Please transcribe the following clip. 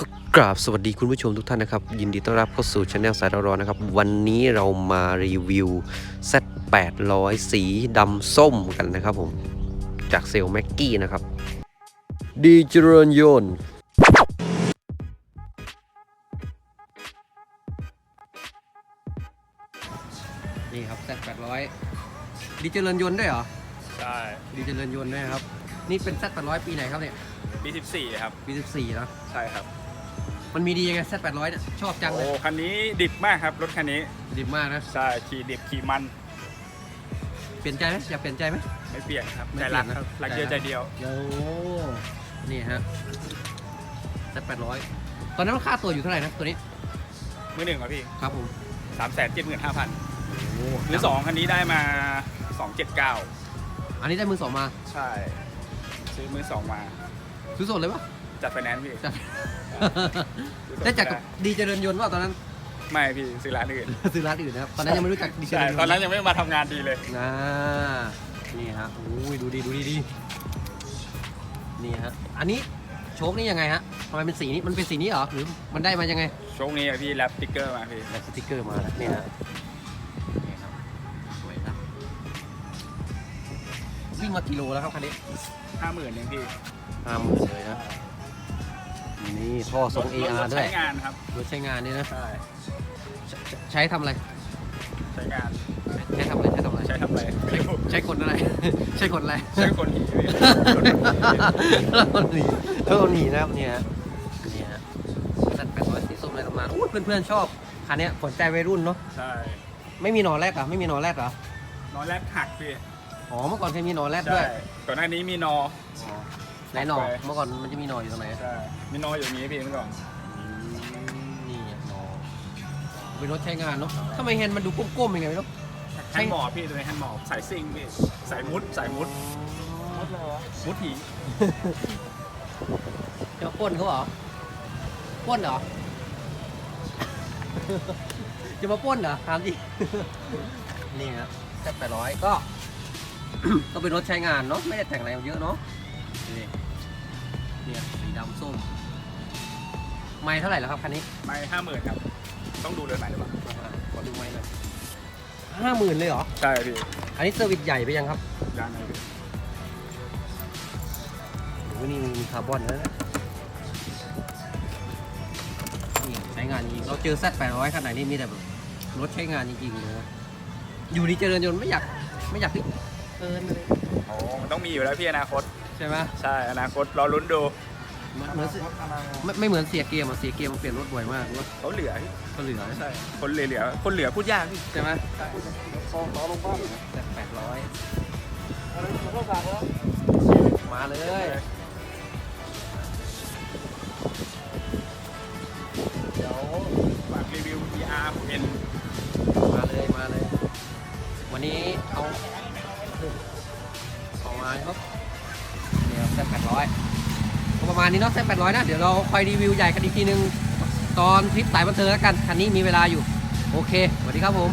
ก็กราบสวัสดีคุณผู้ชมทุกท่านนะครับ ยินดีต้อนรับเข้าสู่ช anel สายร้อนนะครับ วันนี้เรามารีวิว Z800 สีดำส้มกันนะครับผม จากเซลล์แม็กกี้นะครับ ดีเจริญยนต์นี่ครับ Z800 ดีเจริญยนต์ด้วยเหรอ ใช่ดีเจริญยนต์ด้วยครับ นี่เป็น Z800 ปีไหนครับเนี่ย ปี14ครับปี14 นะ ใช่ครับ มันมีดียังไง Z800 เนี่ยชอบจังเลโอ้ยคันนี้ดิบมากครับรถคันนี้ดีมากนะ ใช่ขี่ดิบขี่มันเปลี่ยนใจไหมอยากเปลี่ยนใจไหม ไม่เปลี่ยนครับไม่ใจเปลี่รัยกนนะครับรักใจเดียวรักใจเดียว โอ้นี่ฮะ Z800 ตอนนั้นมันค่าตัวอยู่เท่าไหร่นะตัวนี้ มือหนึ่งครับพี่ครับผม สามแสนเจ็ดหมื่นห้าพันโอ้มือสองคันนี้ได้มาสองเจ็ดเก้าอันนี้ได้มือสองมา ใช่ ซื้อมือสองมา ซื้อสดเลยปะ จัดไฟแนนซ์พี่จัดซื้อสได้จากดีเจริญยนต์ว่าตอนนั้น ไม่พี่ซื้อร้านอื่น ซื้อร้านอื่นนะครับ ตอนนั้นยังไม่รู้จักดีเจใช่ริญยนต์ตอนนั้นยังไม่มาทำงานดีเลย อ่านี่ฮะโอ้ยดูดีดูดีดีนี่ฮะ อันนี้โชคนี่ยังไงฮะทำไมเป็นสีนี้ มันเป็นสีนี้เหรอ หรือมันได้มายังไงโชคนี้อะพี่แรปสติ๊กเกอร์มาพี่ได้สติกเกอร์มาแล้วนี่ฮะนี่ครับ สวยนะวิ่งมากิโลแล้วครับคันนี้ห้าหมื่นเองพี่ห้าหมื่นเลยนะ นี่ท่อทรง AR รถด้วยใช้งานครับ รถใช้งานนี่นะใช่ ใช้ใช้ทำอะไร ใช้งาน ใช้ทำอะไร ใช้ทำอะไร ใช้ทำอะไรใช้คนอะไร ใช้คนอะไร ใช้คนขี่พี่แล้วคนหนีแล้วคนหนีนะครับเนี่ยเนี่ยสัตว์แปดร้อยสีส้มในตำนานอู้เพื่อนๆชอบคันเนี้ยขนใจวัยรุ่นเนาะใช่ไม่มีหนอนแรดเหรอไม่มีหนอนแรดเหรอนอนแรกหักพี่อ๋อเมื่อก่อนเคยมีหนอนแรดใช่ด้วยก่อนหน้านี้มีนอ ไหนหนอไปเมื่อก่อนมันจะมีหนออยู่ตรงไหนใช่มีนออยู่อย่างนี้พี่เมื่อก่อนอืมนี่ไงหนอเป็นรถใช้งานเนาะทำไมแฮนด์มันดูก้มๆยังไงไม่รู้แฮนด์หมอบพี่ตัวนี้แฮนด์หมอบสายซิ่งพี่สายมุดสายมุดมุดหีจะมาปล้นเขาเหรอปล้นเหรอ จะมาปล้นเหรอถามจริง นี่ครับแค่แปดร้อยก็ ก็เป็นรถใช้งานเนาะ ไม่ได้แต่งอะไรเยอะเนาะ นี่เนี่ยสีดำส้ม ไม่เท่าไหร่แล้วครับคันนี้ไม่ห้าหมื่นครับ ต้องดูเรือนใหม่หรือเปล่าอ่าขอดูไม่หน่อยห้าหมื่นเลยเหรอ ใช่พี่อันนี้เซอร์วิสใหญ่ไปยังครับยังไงพี่โอ้โหนี่มีคาร์บอนแล้วนะนี่ใช้งานจริงเราเจอ Z 800 ขนาดนี้มีแต่แบบรถใช้งานจริงๆเลยนะอยู่ดีเจริญยนต์ไม่อยากไม่อยากที่เกินเลยโอ้มันต้องมีอยู่แล้วพี่อนาคตใช่ไหมใช่อนาคตรอลุ้นดูเหมือนเหมือนเสียไม่ไม่เหมือนเสียเกมอะเสียเกมมันเปลี่ยนรถบ่อยมากรถเขาเหลือพี่ก็เหลือนะใช่คนเหลือเหลือคนเหลือพูดยากพี่ใช่ไหมใช่ Z 800มาเลย แปดร้อยประมาณนี้เนาะแซแปดร้อยนะ เดี๋ยวเราคอยรีวิวใหญ่กันอีกทีนึง ตอนทริปสายบันเทิงแล้วกัน คันนี้มีเวลาอยู่ โอเค สวัสดีครับผม